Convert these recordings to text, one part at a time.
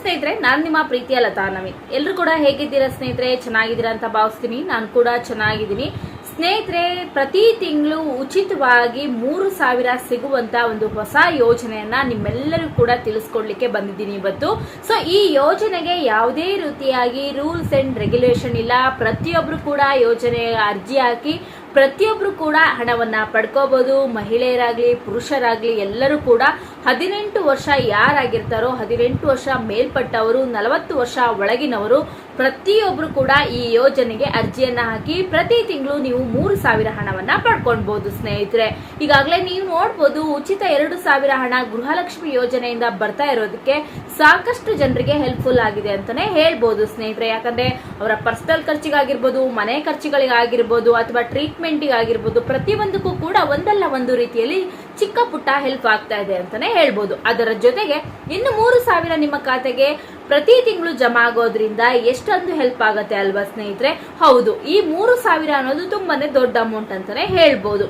ಸ್ನೇಹಿತರೆ, ನಾನು ನಿಮ್ಮ ಪ್ರೀತಿಯ ಲತಾ ನವೀನ್ ಎಲ್ಲರೂ ಕೂಡ ಹೇಗಿದ್ದೀರಾ ಸ್ನೇಹಿತರೆ? ಚೆನ್ನಾಗಿದ್ದೀರಾ ಅಂತ ಭಾವಿಸ್ತೀನಿ. ನಾನು ಕೂಡ ಚೆನ್ನಾಗಿದ್ದೀನಿ. ಸ್ನೇಹಿತರೆ, ಪ್ರತಿ ತಿಂಗಳು ಉಚಿತವಾಗಿ ಮೂರು ಸಾವಿರ ಸಿಗುವಂತ ಒಂದು ಹೊಸ ಯೋಜನೆಯನ್ನ ನಿಮ್ಮೆಲ್ಲರೂ ಕೂಡ ತಿಳಿಸ್ಕೊಡ್ಲಿಕ್ಕೆ ಬಂದಿದ್ದೀನಿ ಇವತ್ತು. ಸೊ ಈ ಯೋಜನೆಗೆ ಯಾವುದೇ ರೀತಿಯಾಗಿ ರೂಲ್ಸ್ ಅಂಡ್ ರೆಗ್ಯುಲೇಷನ್ ಇಲ್ಲ. ಪ್ರತಿಯೊಬ್ರು ಕೂಡ ಯೋಜನೆ ಅರ್ಜಿ ಹಾಕಿ ಪ್ರತಿಯೊಬ್ರು ಕೂಡ ಹಣವನ್ನ ಪಡ್ಕೋಬಹುದು ಮಹಿಳೆಯರಾಗ್ಲಿ, ಪುರುಷರಾಗ್ಲಿ ಎಲ್ಲರೂ ಕೂಡ ಹದಿನೆಂಟು ವರ್ಷ ಯಾರಾಗಿರ್ತಾರೋ, ಹದಿನೆಂಟು ವರ್ಷ ಮೇಲ್ಪಟ್ಟವರು, ನಲವತ್ತು ವರ್ಷ ಒಳಗಿನವರು ಪ್ರತಿಯೊಬ್ಬರು ಕೂಡ ಈ ಯೋಜನೆಗೆ ಅರ್ಜಿಯನ್ನ ಹಾಕಿ ಪ್ರತಿ ತಿಂಗಳು ನೀವು ಮೂರು ಸಾವಿರ ಹಣವನ್ನ ಪಡ್ಕೊಳ್ಬಹುದು ಸ್ನೇಹಿತರೆ. ಈಗಾಗಲೇ ನೀವು ನೋಡ್ಬೋದು, ಉಚಿತ ಎರಡು ಸಾವಿರ ಹಣ ಗೃಹಲಕ್ಷ್ಮಿ ಯೋಜನೆಯಿಂದ ಬರ್ತಾ ಇರೋದಕ್ಕೆ ಸಾಕಷ್ಟು ಜನರಿಗೆ ಹೆಲ್ಪ್ಫುಲ್ ಆಗಿದೆ ಅಂತಾನೆ ಹೇಳ್ಬೋದು ಸ್ನೇಹಿತರೆ. ಯಾಕಂದ್ರೆ ಅವರ ಪರ್ಸನಲ್ ಖರ್ಚಿಗಾಗಿರ್ಬೋದು, ಮನೆ ಖರ್ಚುಗಳಿಗಾಗಿರ್ಬೋದು, ಅಥವಾ ಟ್ರೀಟ್ಮೆಂಟಿಗೆ ಆಗಿರ್ಬೋದು, ಪ್ರತಿಯೊಂದಕ್ಕೂ ಕೂಡ ಒಂದಲ್ಲ ಒಂದು ರೀತಿಯಲ್ಲಿ ಚಿಕ್ಕ ಪುಟ್ಟ ಹೆಲ್ಪ್ ಆಗ್ತಾ ಇದೆ ಅಂತಾನೆ ಹೇಳ್ಬೋದು. ಅದರ ಜೊತೆಗೆ ಇನ್ನು ಮೂರು ಸಾವಿರ ನಿಮ್ಮ ಖಾತೆಗೆ ಪ್ರತಿ ತಿಂಗಳು ಜಮಾ ಆಗೋದ್ರಿಂದ ಎಷ್ಟೊಂದು ಹೆಲ್ಪ್ ಆಗತ್ತೆ ಅಲ್ವಾ ಸ್ನೇಹಿತರೆ? ಹೌದು, ಈ ಮೂರು ಸಾವಿರ ಅನ್ನೋದು ತುಂಬಾನೇ ದೊಡ್ಡ ಅಮೌಂಟ್ ಅಂತಾನೆ ಹೇಳ್ಬೋದು.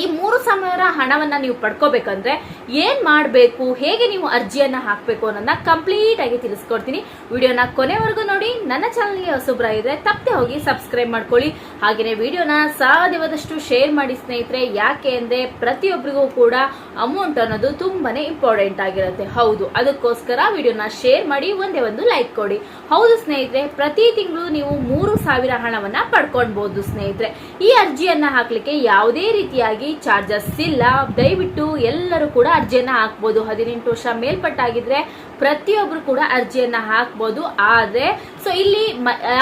ಈ ಮೂರು ಸಾವಿರ ಹಣವನ್ನ ನೀವು ಪಡ್ಕೋಬೇಕಂದ್ರೆ ಏನ್ ಮಾಡಬೇಕು, ಹೇಗೆ ನೀವು ಅರ್ಜಿಯನ್ನ ಹಾಕಬೇಕು ಅನ್ನೋದನ್ನ ಕಂಪ್ಲೀಟ್ ಆಗಿ ತಿಳಿಸ್ಕೊಡ್ತೀನಿ. ವಿಡಿಯೋನ ಕೊನೆವರೆಗೂ ನೋಡಿ, ನನ್ನ ಚಾನಲ್ಗೆ ಹೊಸಬ್ರ ಇದ್ರೆ ತಪ್ಪದೆ ಹೋಗಿ ಸಬ್ಸ್ಕ್ರೈಬ್ ಮಾಡ್ಕೊಳ್ಳಿ. ಹಾಗೆಯೇ ವಿಡಿಯೋನ ಸಾಧ್ಯವಾದಷ್ಟು ಶೇರ್ ಮಾಡಿ ಸ್ನೇಹಿತರೆ, ಯಾಕೆ ಅಂದರೆ ಪ್ರತಿಯೊಬ್ಬರಿಗೂ ಕೂಡ ಅಮೌಂಟ್ ಅನ್ನೋದು ತುಂಬಾ ಇಂಪಾರ್ಟೆಂಟ್ ಆಗಿರುತ್ತೆ. ಹೌದು, ಅದಕ್ಕೋಸ್ಕರ ವಿಡಿಯೋನ ಶೇರ್ ಮಾಡಿ, ಒಂದೇ ಒಂದು ಲೈಕ್ ಕೊಡಿ. ಹೌದು ಸ್ನೇಹಿತರೆ, ಪ್ರತಿ ತಿಂಗಳು ನೀವು ಮೂರು ಸಾವಿರ ಹಣವನ್ನ ಪಡ್ಕೊಳ್ಬೋದು ಸ್ನೇಹಿತರೆ. ಈ ಅರ್ಜಿಯನ್ನ ಹಾಕಲಿಕ್ಕೆ ಯಾವುದೇ ರೀತಿಯಾಗಿ ಚಾರ್ಜಸ್ ಇಲ್ಲ. ದಯವಿಟ್ಟು ಎಲ್ಲರೂ ಕೂಡ ಅರ್ಜಿಯನ್ನ ಹಾಕ್ಬೋದು. ಹದಿನೆಂಟು ವರ್ಷ ಮೇಲ್ಪಟ್ಟಾಗಿದ್ರೆ ಪ್ರತಿಯೊಬ್ರು ಕೂಡ ಅರ್ಜಿಯನ್ನ ಹಾಕ್ಬೋದು. ಆದ್ರೆ ಸೊ ಇಲ್ಲಿ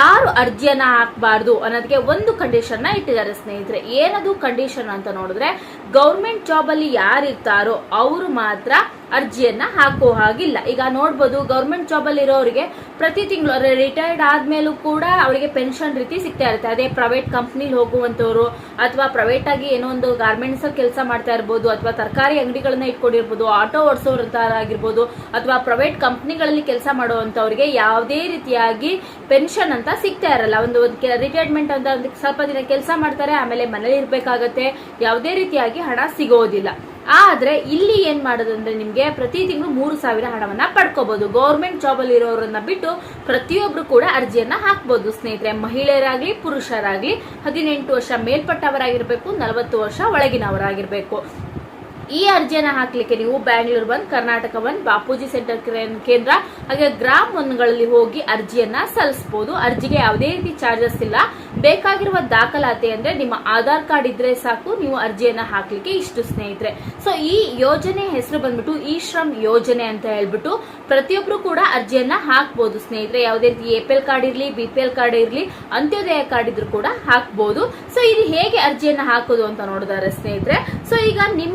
ಯಾರು ಅರ್ಜಿಯನ್ನ ಹಾಕಬಾರ್ದು ಅನ್ನೋದಕ್ಕೆ ಒಂದು ಕಂಡೀಷನ್ನ ಇಟ್ಟಿದ್ದಾರೆ ಸ್ನೇಹಿತರೆ. ಏನದು ಕಂಡೀಷನ್ ಅಂತ ನೋಡಿದ್ರೆ ಗೌರ್ಮೆಂಟ್ ಜಾಬ್ ಅಲ್ಲಿ ಯಾರಿರ್ತಾರೋ ಅವರು ಮಾತ್ರ ಅರ್ಜಿಯನ್ನ ಹಾಕೋ ಹಾಗಿಲ್ಲ. ಈಗ ನೋಡ್ಬೋದು ಗೌರ್ಮೆಂಟ್ ಜಾಬ್ ಅಲ್ಲಿ ಇರೋರಿಗೆ ಪ್ರತಿ ತಿಂಗಳು ರಿಟೈರ್ಡ್ ಆದ್ಮೇಲೂ ಕೂಡ ಅವರಿಗೆ ಪೆನ್ಷನ್ ರೀತಿ ಸಿಗ್ತಾ ಇರುತ್ತೆ. ಅದೇ ಪ್ರೈವೇಟ್ ಕಂಪ್ನಿಲಿ ಹೋಗುವಂತವ್ರು ಅಥವಾ ಪ್ರೈವೇಟ್ ಆಗಿ ಏನೋ ಒಂದು ಗಾರ್ಮೆಂಟ್ಸ್ ಕೆಲಸ ಮಾಡ್ತಾ ಇರ್ಬೋದು ಅಥವಾ ತರಕಾರಿ ಅಂಗಡಿಗಳನ್ನ ಇಟ್ಕೊಂಡಿರ್ಬೋದು ಆಟೋ ಓಡಿಸೋರ್ತಾರಾಗಿರ್ಬೋದು ಅಥವಾ ಪ್ರೈವೇಟ್ ಕಂಪ್ನಿಗಳಲ್ಲಿ ಕೆಲಸ ಮಾಡುವಂತವ್ರಿಗೆ ಯಾವುದೇ ರೀತಿಯಾಗಿ ಪೆನ್ಷನ್ ಅಂತ ಸಿಗ್ತಾ ಇರಲ್ಲ. ಒಂದು ರಿಟೈರ್ಮೆಂಟ್ ಅಂತ ಸ್ವಲ್ಪ ದಿನ ಕೆಲಸ ಮಾಡ್ತಾರೆ, ಆಮೇಲೆ ಮನೇಲಿ ಇರ್ಬೇಕಾಗತ್ತೆ. ಯಾವುದೇ ರೀತಿಯಾಗಿ ಹಣ ಸಿಗೋದಿಲ್ಲ. ಆದ್ರೆ ಇಲ್ಲಿ ಏನ್ ಮಾಡೋದಂದ್ರೆ ನಿಮ್ಗೆ ಪ್ರತಿ ತಿಂಗಳು ಮೂರು ಸಾವಿರ ಹಣವನ್ನ ಪಡ್ಕೋಬಹುದು ಗೌರ್ಮೆಂಟ್ ಜಾಬ್ ಅಲ್ಲಿ ಇರೋರನ್ನ ಬಿಟ್ಟು ಪ್ರತಿಯೊಬ್ರು ಕೂಡ ಅರ್ಜಿಯನ್ನ ಹಾಕ್ಬೋದು. ಸ್ನೇಹಿತರೆ, ಮಹಿಳೆಯರಾಗ್ಲಿ, ಪುರುಷರಾಗ್ಲಿ, ಹದಿನೆಂಟು ವರ್ಷ ಮೇಲ್ಪಟ್ಟವರಾಗಿರ್ಬೇಕು, ನಲವತ್ತು ವರ್ಷ ಒಳಗಿನವರಾಗಿರ್ಬೇಕು. ಈ ಅರ್ಜಿಯನ್ನ ಹಾಕ್ಲಿಕ್ಕೆ ನೀವು ಬ್ಯಾಂಗ್ಳೂರ್ ಬಂದ್, ಕರ್ನಾಟಕ ಬಂದ್, ಬಾಪೂಜಿ ಸೆಂಟರ್ ಕೇಂದ್ರ, ಹಾಗೆ ಗ್ರಾಮ್ ಒನ್ಗಳಲ್ಲಿ ಹೋಗಿ ಅರ್ಜಿಯನ್ನ ಸಲ್ಲಿಸಬಹುದು ಅರ್ಜಿಗೆ ಯಾವುದೇ ರೀತಿ ಚಾರ್ಜಸ್ ಇಲ್ಲ. ಬೇಕಾಗಿರುವ ದಾಖಲಾತಿ ಅಂದ್ರೆ ನಿಮ್ಮ ಆಧಾರ್ ಕಾರ್ಡ್ ಇದ್ರೆ ಸಾಕು, ನೀವು ಅರ್ಜಿಯನ್ನ ಹಾಕ್ಲಿಕ್ಕೆ ಇಷ್ಟು ಸ್ನೇಹಿತರೆ. ಸೊ ಈ ಯೋಜನೆ ಹೆಸರು ಬಂದ್ಬಿಟ್ಟು ಈ ಶ್ರಮ್ ಯೋಜನೆ ಅಂತ ಹೇಳ್ಬಿಟ್ಟು ಪ್ರತಿಯೊಬ್ರು ಕೂಡ ಅರ್ಜಿಯನ್ನ ಹಾಕ್ಬಹುದು ಸ್ನೇಹಿತರೆ. ಯಾವುದೇ ರೀತಿ ಎ ಕಾರ್ಡ್ ಇರಲಿ, ಬಿ ಕಾರ್ಡ್ ಇರಲಿ, ಅಂತ್ಯೋದಯ ಕಾರ್ಡ್ ಇದ್ರು ಕೂಡ ಹಾಕ್ಬಹುದು ಸೊ ಇದು ಹೇಗೆ ಅರ್ಜಿಯನ್ನ ಹಾಕೋದು ಅಂತ ನೋಡಿದಾರೆ ಸ್ನೇಹಿತರೆ. ಸೊ ಈಗ ನಿಮ್ಮ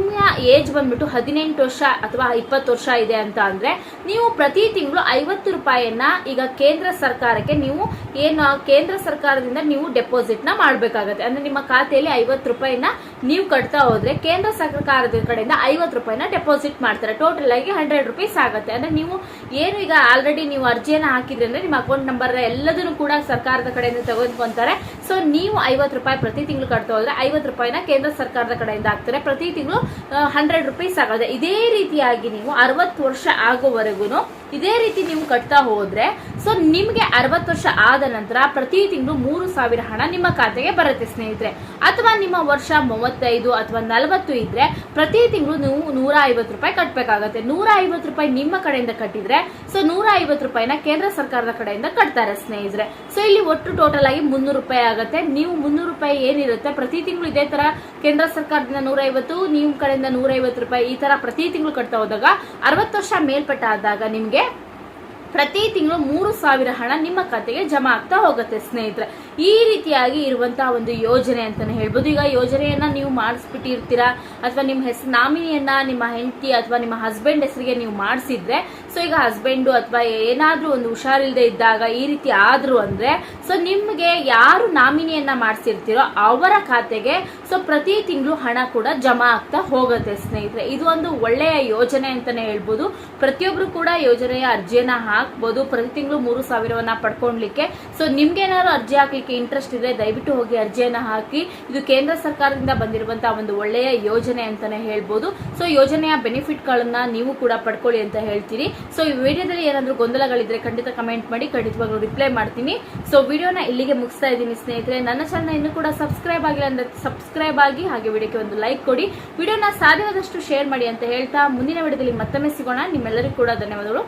ಏಜ್ ಬಂದ್ಬಿಟ್ಟು ಹದಿನೆಂಟು ವರ್ಷ ಅಥವಾ ಇಪ್ಪತ್ತು ವರ್ಷ ಇದೆ ಅಂತ ಅಂದ್ರೆ ನೀವು ಪ್ರತಿ ತಿಂಗಳು ಐವತ್ತು ರೂಪಾಯಿಯನ್ನ ಈಗ ಕೇಂದ್ರ ಸರ್ಕಾರಕ್ಕೆ ನೀವು ಏನು, ಕೇಂದ್ರ ಸರ್ಕಾರದಿಂದ ನೀವು ಡೆಪಾಸಿಟ್ನ ಮಾಡ್ಬೇಕಾಗತ್ತೆ. ಅಂದ್ರೆ ನಿಮ್ಮ ಖಾತೆಯಲ್ಲಿ ಐವತ್ತು ರೂಪಾಯಿನ ನೀವು ಕಟ್ತಾ ಹೋದ್ರೆ ಕೇಂದ್ರ ಸರ್ಕಾರದ ಕಡೆಯಿಂದ ಐವತ್ತು ರೂಪಾಯಿನ ಡೆಪಾಸಿಟ್ ಮಾಡ್ತಾರೆ. ಟೋಟಲ್ ಆಗಿ ಹಂಡ್ರೆಡ್ ರುಪೀಸ್ ಆಗುತ್ತೆ. ಅಂದ್ರೆ ನೀವು ಏನು ಈಗ ಆಲ್ರೆಡಿ ನೀವು ಅರ್ಜಿಯನ್ನ ಹಾಕಿದ್ರೆ ಅಂದ್ರೆ ನಿಮ್ಮ ಅಕೌಂಟ್ ನಂಬರ್ ಎಲ್ಲದನ್ನು ಕೂಡ ಸರ್ಕಾರದ ಕಡೆಯಿಂದ ತೆಗೆದುಕೊಂತಾರೆ. ಸೊ ನೀವು ಐವತ್ತು ರೂಪಾಯಿ ಪ್ರತಿ ತಿಂಗಳು ಕಟ್ತಾ ಹೋದ್ರೆ ಐವತ್ತು ರೂಪಾಯಿನ ಕೇಂದ್ರ ಸರ್ಕಾರದ ಕಡೆಯಿಂದ ಹಾಕ್ತಾರೆ. ಪ್ರತಿ ತಿಂಗಳು ಹಂಡ್ರೆಡ್ ರುಪೀಸ್ ಆಗೋದೆ. ಇದೇ ರೀತಿಯಾಗಿ ನೀವು ಅರವತ್ತು ವರ್ಷ ಆಗೋವರೆಗೂ ಇದೇ ರೀತಿ ನೀವು ಕಟ್ತಾ ಹೋದ್ರೆ ಸೊ ನಿಮ್ಗೆ ಅರವತ್ತು ವರ್ಷ ಆದ ನಂತರ ಪ್ರತಿ ತಿಂಗಳು ಮೂರು ಸಾವಿರ ಹಣ ನಿಮ್ಮ ಖಾತೆಗೆ ಬರುತ್ತೆ, ಸ್ನೇಹಿತರೆ. ಅಥವಾ ನಿಮ್ಮ ವರ್ಷ ಮೂವತ್ತೈದು ಅಥವಾ ನಲವತ್ತು ಇದ್ರೆ ಪ್ರತಿ ತಿಂಗಳು ನೀವು ನೂರ ಐವತ್ತು ರೂಪಾಯಿ ಕಟ್ಟಬೇಕಾಗತ್ತೆ ನೂರ ಐವತ್ತು ರೂಪಾಯಿ ನಿಮ್ಮ ಕಡೆಯಿಂದ ಕಟ್ಟಿದ್ರೆ ಸೊ ನೂರ ಐವತ್ತು ರೂಪಾಯಿನ ಕೇಂದ್ರ ಸರ್ಕಾರದ ಕಡೆಯಿಂದ ಕಟ್ತಾರೆ, ಸ್ನೇಹಿತರೆ. ಸೊ ಇಲ್ಲಿ ಒಟ್ಟು ಟೋಟಲ್ ಆಗಿ ಮುನ್ನೂರು ರೂಪಾಯಿ ಆಗುತ್ತೆ. ನೀವು ಮುನ್ನೂರು ರೂಪಾಯಿ ಏನಿರುತ್ತೆ, ಪ್ರತಿ ತಿಂಗಳು ಇದೇ ತರ ಕೇಂದ್ರ ಸರ್ಕಾರದಿಂದ ನೂರ ಐವತ್ತು ನಿಮ್ಮ ಕಡೆಯಿಂದ ನೂರ ಐವತ್ತು ರೂಪಾಯಿ ಈ ತರ ಪ್ರತಿ ತಿಂಗಳು ಕಟ್ತಾ ಹೋದಾಗ, ಅರವತ್ತು ವರ್ಷ ಮೇಲ್ಪಟ್ಟಾದಾಗ ನಿಮ್ಗೆ ಪ್ರತಿ ತಿಂಗಳು ಮೂರು ಸಾವಿರ ಹಣ ನಿಮ್ಮ ಖಾತೆಗೆ ಜಮಾ ಆಗ್ತಾ ಹೋಗುತ್ತೆ ಸ್ನೇಹಿತರೆ. ಈ ರೀತಿಯಾಗಿ ಇರುವಂತಹ ಒಂದು ಯೋಜನೆ ಅಂತಾನೆ ಹೇಳ್ಬೋದು. ಈಗ ಯೋಜನೆಯನ್ನ ನೀವು ಮಾಡಿಸ್ಬಿಟ್ಟಿರ್ತೀರಾ? ಅಥವಾ ನಿಮ್ಮ ಹೆಸರು ನಾಮಿನಿಯನ್ನ ನಿಮ್ಮ ಹೆಂಡತಿ ಅಥವಾ ನಿಮ್ಮ ಹಸ್ಬೆಂಡ್ ಹೆಸರಿಗೆ ನೀವು ಮಾಡಿಸಿದ್ರೆ ಸೊ ಈಗ ಹಸ್ಬೆಂಡು ಅಥವಾ ಏನಾದರೂ ಒಂದು ಹುಷಾರಿಲ್ಲದೆ ಇದ್ದಾಗ ಈ ರೀತಿ ಆದ್ರು ಅಂದ್ರೆ ಸೊ ನಿಮಗೆ ಯಾರು ನಾಮಿನಿಯನ್ನ ಮಾಡಿಸಿರ್ತೀರೋ ಅವರ ಖಾತೆಗೆ ಸೊ ಪ್ರತಿ ತಿಂಗಳು ಹಣ ಕೂಡ ಜಮಾ ಆಗ್ತಾ ಹೋಗುತ್ತೆ ಸ್ನೇಹಿತರೆ. ಇದು ಒಂದು ಒಳ್ಳೆಯ ಯೋಜನೆ ಅಂತಾನೆ ಹೇಳ್ಬೋದು. ಪ್ರತಿಯೊಬ್ರು ಕೂಡ ಯೋಜನೆಯ ಅರ್ಜಿಯನ್ನ ಹಾಕ್ಬೋದು. ಪ್ರತಿ ತಿಂಗಳು ಮೂರು ಸಾವಿರವನ್ನ ಪಡ್ಕೊಳ್ಲಿಕ್ಕೆ ಸೊ ನಿಮ್ಗೆ ಏನಾದ್ರು ಅರ್ಜಿ ಹಾಕ್ಲಿಕ್ಕೆ ಮಾಡ್ಕೊಳ್ಳಿಕ್ಕೆ ಇಂಟ್ರೆಸ್ಟ್ ಇದೆ ದಯವಿಟ್ಟು ಹೋಗಿ ಅರ್ಜಿಯನ್ನು ಹಾಕಿ. ಇದು ಕೇಂದ್ರ ಸರ್ಕಾರದಿಂದ ಬಂದಿರುವಂತಹ ಒಂದು ಒಳ್ಳೆಯ ಯೋಜನೆ ಅಂತಾನೆ ಹೇಳ್ಬೋದು. ಸೊ ಯೋಜನೆಯ ಬೆನಿಫಿಟ್ ಗಳನ್ನ ನೀವು ಕೂಡ ಪಡ್ಕೊಳ್ಳಿ ಅಂತ ಹೇಳ್ತೀರಿ. ಸೊ ಈ ವಿಡಿಯೋದಲ್ಲಿ ಏನಾದರೂ ಗೊಂದಲಗಳಿದ್ರೆ ಖಂಡಿತ ಕಮೆಂಟ್ ಮಾಡಿ, ಖಂಡಿತವಾಗ್ಲೂ ರಿಪ್ಲೈ ಮಾಡ್ತೀನಿ. ಸೊ ವಿಡಿಯೋನ ಇಲ್ಲಿಗೆ ಮುಗಿಸ್ತಾ ಇದ್ದೀನಿ ಸ್ನೇಹಿತರೆ. ನನ್ನ ಚಾನಲ್ ಇನ್ನು ಕೂಡ ಸಬ್ಸ್ಕ್ರೈಬ್ ಆಗಿಲ್ಲ ಅಂದ್ರೆ ಸಬ್ಸ್ಕ್ರೈಬ್ ಆಗಿ ಹಾಗೆ ವಿಡಿಯೋಕ್ಕೆ ಒಂದು ಲೈಕ್ ಕೊಡಿ. ವಿಡಿಯೋನ ಸಾಧ್ಯವಾದಷ್ಟು ಶೇರ್ ಮಾಡಿ ಅಂತ ಹೇಳ್ತಾ ಮುಂದಿನ ವಿಡಿಯೋದಲ್ಲಿ ಮತ್ತೊಮ್ಮೆ ಸಿಗೋಣ. ನಿಮ್ಮೆಲ್ಲರಿಗೂ ಕೂಡ ಧನ್ಯವಾದಗಳು.